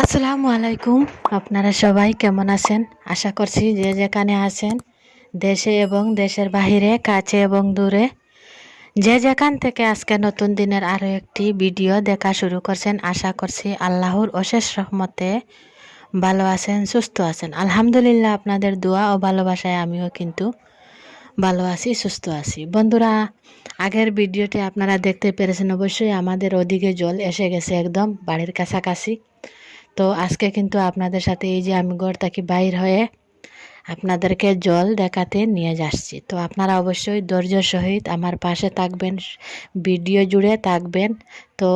আসসালামু আলাইকুম। আপনারা সবাই কেমন আছেন? আশা করছি যে যেখানে আছেন, দেশে এবং দেশের বাহিরে, কাছে এবং দূরে। যে যেখান থেকে আজকে নতুন দিনের আরও একটি ভিডিও দেখা শুরু করছেন, আশা করছি আল্লাহর অশেষ রহমতে ভালো আছেন, সুস্থ আছেন। আলহামদুলিল্লাহ, আপনাদের দোয়া ও ভালোবাসায় আমিও কিন্তু ভালো আছি, সুস্থ আছি। বন্ধুরা, আগের ভিডিওতে আপনারা দেখতে পেরেছেন, অবশ্যই আমাদের ওদিকে জল এসে গেছে একদম বাড়ির কাছাকাছি। তো আজকে কিন্তু আপনাদের সাথে এই যে আমি ঘর থাকি বাইর হয়ে আপনাদেরকে জল দেখাতে নিয়ে যাচ্ছি। তো আপনারা অবশ্যই ধৈর্য সহিত আমার পাশে থাকবেন, ভিডিও জুড়ে থাকবেন। তো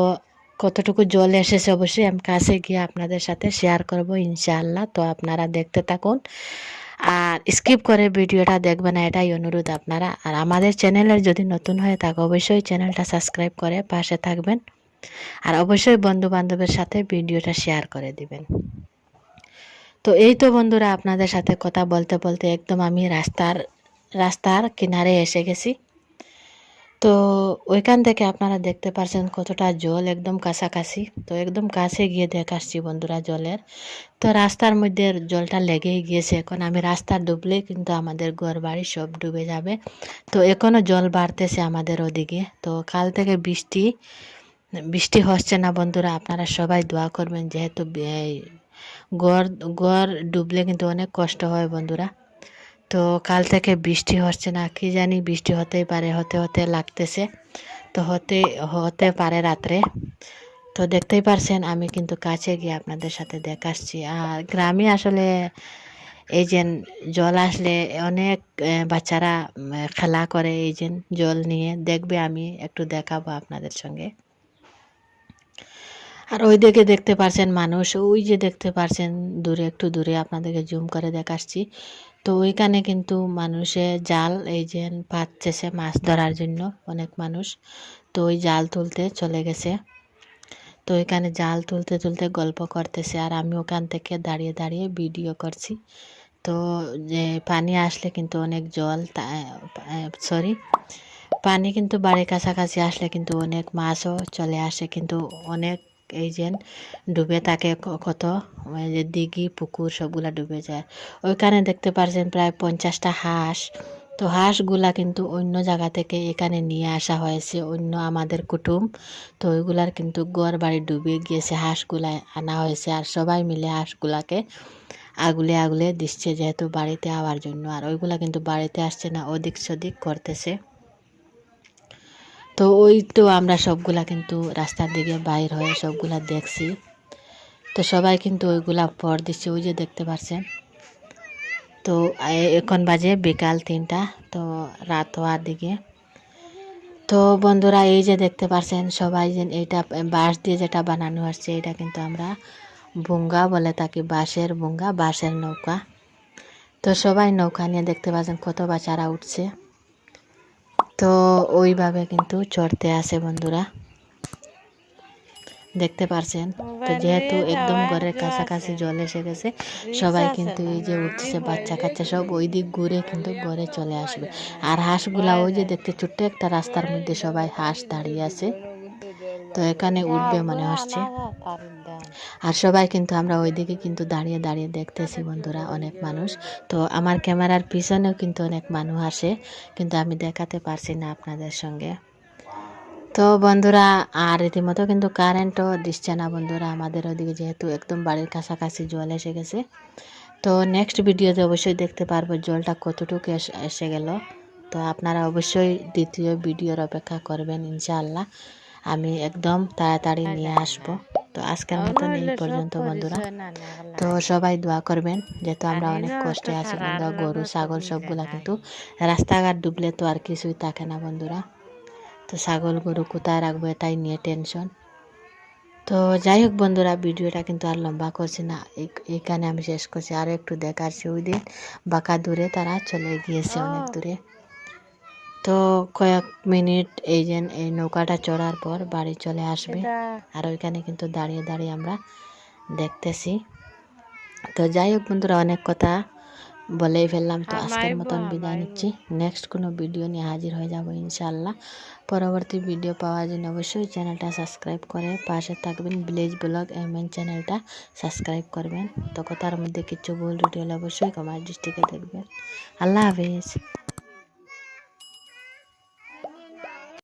কতটুকু জল এসেছে অবশ্যই আমি কাছে গিয়ে আপনাদের সাথে শেয়ার করব, ইনশাআল্লাহ। তো আপনারা দেখতে থাকুন। আর স্কিপ করে ভিডিওটা দেখবেন না, এটাই অনুরোধ আপনারা। আর আমাদের চ্যানেলের যদি নতুন হয়ে থাকে, অবশ্যই চ্যানেলটা সাবস্ক্রাইব করে পাশে থাকবেন। আর অবশ্যই বন্ধু বান্ধবের সাথে ভিডিওটা শেয়ার করে দিবেন। তো এই তো বন্ধুরা, আপনাদের সাথে কথা বলতে বলতে একদম আমি রাস্তার রাস্তার কিনারে এসে গেছি। তো ওইখান থেকে আপনারা দেখতে পারছেন কতটা জল একদম কাছাকাছি। তো একদম কাছে গিয়ে দেখাচ্ছি বন্ধুরা জলের। তো রাস্তার মধ্যে জলটা লেগেই গিয়েছে। এখন আমি রাস্তা ডুবলে কিন্তু আমাদের ঘর বাড়ি সব ডুবে যাবে। তো এখনও জল বাড়তেছে আমাদের ওদিকে। তো কাল থেকে বৃষ্টি বৃষ্টি হচ্ছে না বন্ধুরা। আপনারা সবাই দোয়া করবেন যেহেতু গড় গড় ডুবলে কিন্তু অনেক কষ্ট হয় বন্ধুরা। তো কাল থেকে বৃষ্টি হচ্ছে না, কি জানি বৃষ্টি হতেই পারে, হতে হতে লাগতেছে। তো হতে হতে পারে রাত্রে। তো দেখতেই পারছেন, আমি কিন্তু কাছে গিয়ে আপনাদের সাথে দেখাচ্ছি আর গ্রামে আসলে এই যে জল আসলে অনেক বাচ্চারা খেলা করে এই যে জল নিয়ে। দেখবে আমি একটু দেখাবো আপনাদের সঙ্গে। আর ওই দিকে দেখতে পারছেন মানুষ, ওই যে দেখতে পারছেন, দূরে, একটু দূরে আপনাদেরকে জুম করে দেখাচ্ছি তো ওইখানে কিন্তু মানুষে জাল, এই যে পাচ্ছে মাছ ধরার জন্য অনেক মানুষ, তো ওই জাল তুলতে চলে গেছে। তো ওইখানে জাল তুলতে তুলতে গল্প করতেছে আর আমি ওখান থেকে দাঁড়িয়ে দাঁড়িয়ে ভিডিও করছি। তো যে পানি আসলে কিন্তু অনেক জল সরি, পানি কিন্তু বাড়ির কাছাকাছি আসলে কিন্তু অনেক মাছও চলে আসে, কিন্তু অনেক এই যে ডুবে থাকে কত? যে দিঘি, পুকুর সবগুলা ডুবে যায়। ওইখানে দেখতে পারছেন প্রায় পঞ্চাশটা হাঁস। তো হাঁসগুলা কিন্তু অন্য জায়গা থেকে এখানে নিয়ে আসা হয়েছে, অন্য আমাদের কুটুম। তো ওইগুলার কিন্তু ঘর বাড়ি ডুবে গিয়েছে, হাঁসগুলা আনা হয়েছে। আর সবাই মিলে হাঁসগুলাকে আগুলে আগুলে দিচ্ছে যেহেতু বাড়িতে আওয়ার জন্য। আর ওইগুলা কিন্তু বাড়িতে আসছে না ওদিক সদিক করতেছে। তো ওই তো আমরা সবগুলা কিন্তু রাস্তার দিকে বাইর হয়ে সবগুলা দেখছি। তো সবাই কিন্তু ওইগুলা পর দিচ্ছে, ওই যে দেখতে পাচ্ছেন তো এখন বাজে বিকাল তিনটা, তো রাত হওয়ার দিকে। তো বন্ধুরা, এই যে দেখতে পাচ্ছেন সবাই যে এইটা বাঁশ দিয়ে যেটা বানানো হচ্ছে, এটা কিন্তু আমরা বুঙ্গা বলে থাকি, বাঁশের বুঙ্গা বাঁশের নৌকা। তো সবাই নৌকা নিয়ে দেখতে পাচ্ছেন কত বাচ্চারা উঠছে। তো ওইভাবে কিন্তু চড়তে আসে বন্ধুরা। দেখতে পারছেন? তো যেহেতু একদম ঘরের কাছাকাছি জল এসে গেছে সবাই কিন্তু এই যে উঠছে বাচ্চা কাচ্চা সব ওই দিক ঘুরে কিন্তু ঘরে চলে আসবে। আর হাঁসগুলা ওই যে দেখতে ছোট্ট একটা রাস্তার মধ্যে সবাই হাঁস দাঁড়িয়ে আছে। তো এখানে উঠবে মনে হচ্ছে। আর সবাই কিন্তু আমরা ওইদিকে কিন্তু দাঁড়িয়ে দাঁড়িয়ে দেখতেছি বন্ধুরা অনেক মানুষ। তো আমার ক্যামেরার পিছনেও কিন্তু অনেক মানুষ আসে, কিন্তু আমি দেখাতে পারছি না আপনাদের সঙ্গে। তো বন্ধুরা, আর রীতিমতো কিন্তু কারেন্টও দিচ্ছে না বন্ধুরা, আমাদের ওদিকে যেহেতু একদম বাড়ির কাছাকাছি জল এসে গেছে। তো নেক্সট ভিডিওতে অবশ্যই দেখতে পারব জলটা কতটুকু এস- গেল। তো আপনারা অবশ্যই দ্বিতীয় ভিডিওর অপেক্ষা করবেন, ইনশাআল্লাহ। আমি একদম তাড়াতাড়ি নিয়ে আসব। তো আজকের মতন এই পর্যন্ত বন্ধুরা। তো সবাই দোয়া করবেন যেহেতু আমরা অনেক কষ্টে আছি বন্ধুরা গরু ছাগল সবগুলা কিন্তু রাস্তাঘাট ডুবলে তো আর কিছুই থাকে না বন্ধুরা। তো ছাগল গরু কোথায় রাখব এটাই নিয়ে টেনশন। তো যাই হোক বন্ধুরা ভিডিওটা কিন্তু আর লম্বা করছি না। এই- এইখানে আমি শেষ করছি। আরও একটু দেখাচ্ছি ওই দিন। বাঁকা দূরে তারা চলে গিয়েছে অনেক দূরে। তো কয়েক মিনিট এই যে এই নৌকাটা চড়ার পর বাড়ি চলে আসবে। আর ওইখানে কিন্তু দাঁড়িয়ে দাঁড়িয়ে আমরা দেখতেছি। তো যাই হোক বন্ধুরা অনেক কথা বলেই ফেললাম। তো আজকের মতন বিদায় নিচ্ছি। নেক্সট কোনো ভিডিও নিয়ে হাজির হয়ে যাব ইনশাল্লাহ পরবর্তী ভিডিও পাওয়ার জন্য অবশ্যই চ্যানেলটা সাবস্ক্রাইব করে পাশে থাকবেন। ভিলেজ ব্লগ এমএন চ্যানেলটা সাবস্ক্রাইব করবেন। তো কথার মধ্যে কিছু ভুল রুটি হলে অবশ্যই কমার দৃষ্টিকে দেখবেন। আল্লাহ হাফিজ।